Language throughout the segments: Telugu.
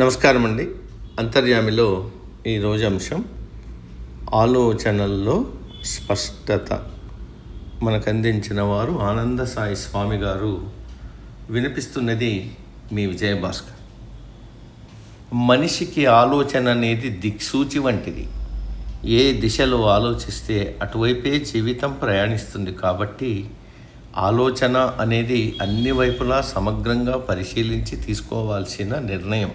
నమస్కారం అండి అంతర్యామిలో ఈరోజు అంశం ఆలోచనల్లో స్పష్టత. మనకు అందించిన వారు ఆనంద సాయి స్వామి గారు వినిపిస్తున్నది మీ విజయభాస్కర్. మనిషికి ఆలోచన అనేది దిక్సూచి వంటిది. ఏ దిశలో ఆలోచిస్తే అటువైపే జీవితం ప్రయాణిస్తుంది కాబట్టి ఆలోచన అనేది అన్ని వైపులా సమగ్రంగా పరిశీలించి తీసుకోవాల్సిన నిర్ణయం.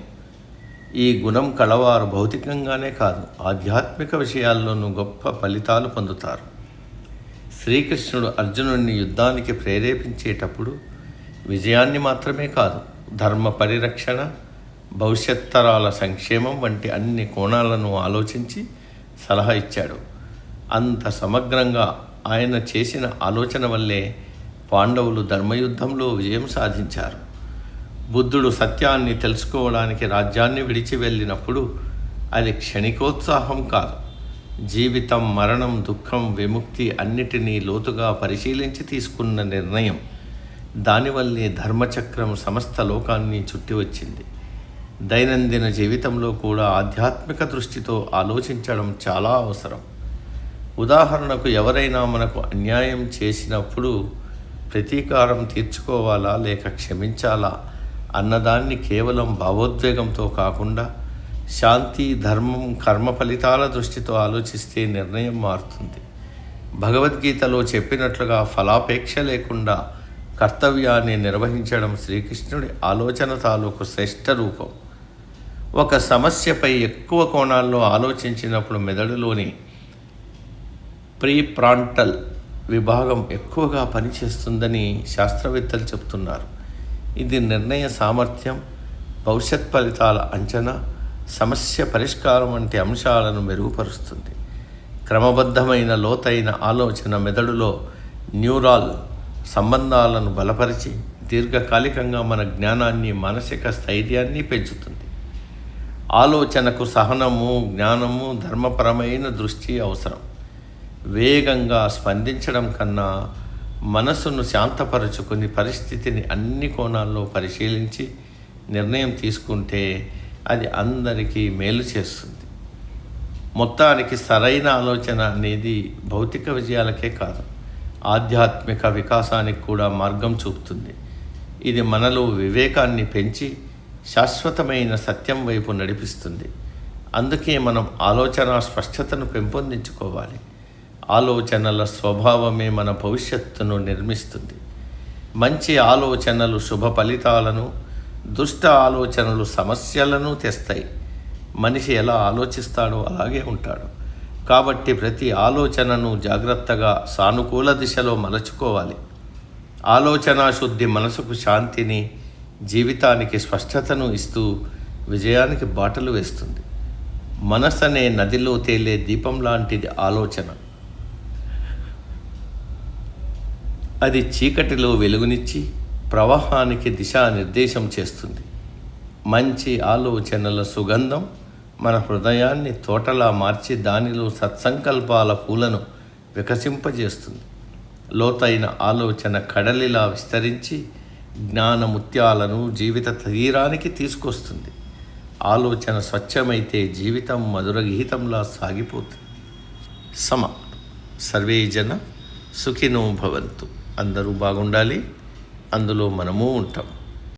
ఈ గుణం కలవారు భౌతికంగానే కాదు ఆధ్యాత్మిక విషయాల్లోనూ గొప్ప ఫలితాలు పొందుతారు. శ్రీకృష్ణుడు అర్జునుడిని యుద్ధానికి ప్రేరేపించేటప్పుడు విజయాన్ని మాత్రమే కాదు ధర్మ పరిరక్షణ భవిష్యత్ తరాల సంక్షేమం వంటి అన్ని కోణాలను ఆలోచించి సలహా ఇచ్చాడు. అంత సమగ్రంగా ఆయన చేసిన ఆలోచన వల్లే పాండవులు ధర్మయుద్ధంలో విజయం సాధించారు. బుద్ధుడు సత్యాన్ని తెలుసుకోవడానికి రాజ్యాన్ని విడిచి వెళ్ళినప్పుడు అది క్షణికోత్సాహం కాదు. జీవితం మరణం దుఃఖం విముక్తి అన్నిటినీ లోతుగా పరిశీలించి తీసుకున్న నిర్ణయం. దానివల్లే ధర్మచక్రం సమస్త లోకాన్ని చుట్టి వచ్చింది. దైనందిన జీవితంలో కూడా ఆధ్యాత్మిక దృష్టితో ఆలోచించడం చాలా అవసరం. ఉదాహరణకు ఎవరైనా మనకు అన్యాయం చేసినప్పుడు ప్రతీకారం తీర్చుకోవాలా లేక క్షమించాలా? అన్నదాన్ని కేవలం భావోద్వేగంతో కాకుండా శాంతి ధర్మం కర్మ ఫలితాల దృష్టితో ఆలోచిస్తే నిర్ణయం మారుతుంది. భగవద్గీతలో చెప్పినట్లుగా ఫలాపేక్ష లేకుండా కర్తవ్యాన్ని నిర్వహించడం శ్రీకృష్ణుడి ఆలోచన తాలూకు శ్రేష్ట రూపం. ఒక సమస్యపై ఎక్కువ కోణాల్లో ఆలోచించినప్పుడు మెదడులోని ప్రీప్రాంటల్ విభాగం ఎక్కువగా పనిచేస్తుందని శాస్త్రవేత్తలు చెబుతున్నారు ఇది నిర్ణయ సామర్థ్యం భవిష్యత్ ఫలితాల అంచనా సమస్య పరిష్కారం వంటి అంశాలను మెరుగుపరుస్తుంది. క్రమబద్ధమైన లోతైన ఆలోచన మెదడులో న్యూరాల్ సంబంధాలను బలపరిచి దీర్ఘకాలికంగా మన జ్ఞానాన్ని మానసిక స్థైర్యాన్ని పెంచుతుంది. ఆలోచనకు సహనము జ్ఞానము ధర్మపరమైన దృష్టి అవసరం. వేగంగా స్పందించడం కన్నా మనస్సును శాంతపరచుకొని పరిస్థితిని అన్ని కోణాల్లో పరిశీలించి నిర్ణయం తీసుకుంటే అది అందరికీ మేలు చేస్తుంది. మొత్తానికి సరైన ఆలోచన అనేది భౌతిక విజయాలకే కాదు ఆధ్యాత్మిక వికాసానికి కూడా మార్గం చూపుతుంది. ఇది మనలో వివేకాన్ని పెంచి శాశ్వతమైన సత్యం వైపు నడిపిస్తుంది. అందుకే మనం ఆలోచన స్పష్టతను పెంపొందించుకోవాలి. ఆలోచనల స్వభావమే మన భవిష్యత్తును నిర్మిస్తుంది. మంచి ఆలోచనలు శుభ ఫలితాలను దుష్ట ఆలోచనలు సమస్యలను తెస్తాయి. మనిషి ఎలా ఆలోచిస్తాడో అలాగే ఉంటాడు. కాబట్టి ప్రతి ఆలోచనను జాగ్రత్తగా సానుకూల దిశలో మలచుకోవాలి. ఆలోచన శుద్ధి మనసుకు శాంతిని జీవితానికి స్పష్టతను ఇస్తూ విజయానికి బాటలు వేస్తుంది. మనసు అనే నదిలో తేలే దీపం లాంటిది ఆలోచన. అది చీకటిలో వెలుగునిచ్చి ప్రవాహానికి దిశానిర్దేశం చేస్తుంది. మంచి ఆలోచనల సుగంధం మన హృదయాన్ని తోటలా మార్చి దానిలో సత్సంకల్పాల పూలను వికసింపజేస్తుంది. లోతైన ఆలోచన కడలిలా విస్తరించి జ్ఞానముత్యాలను జీవిత తీరానికి తీసుకొస్తుంది. ఆలోచన స్వచ్ఛమైతే జీవితం మధుర గీతంలా సాగిపోతుంది. సమ. సర్వే జన సుఖినో భవంతు. అందరూ బాగుండాలి అందులో మనము ఉంటాం.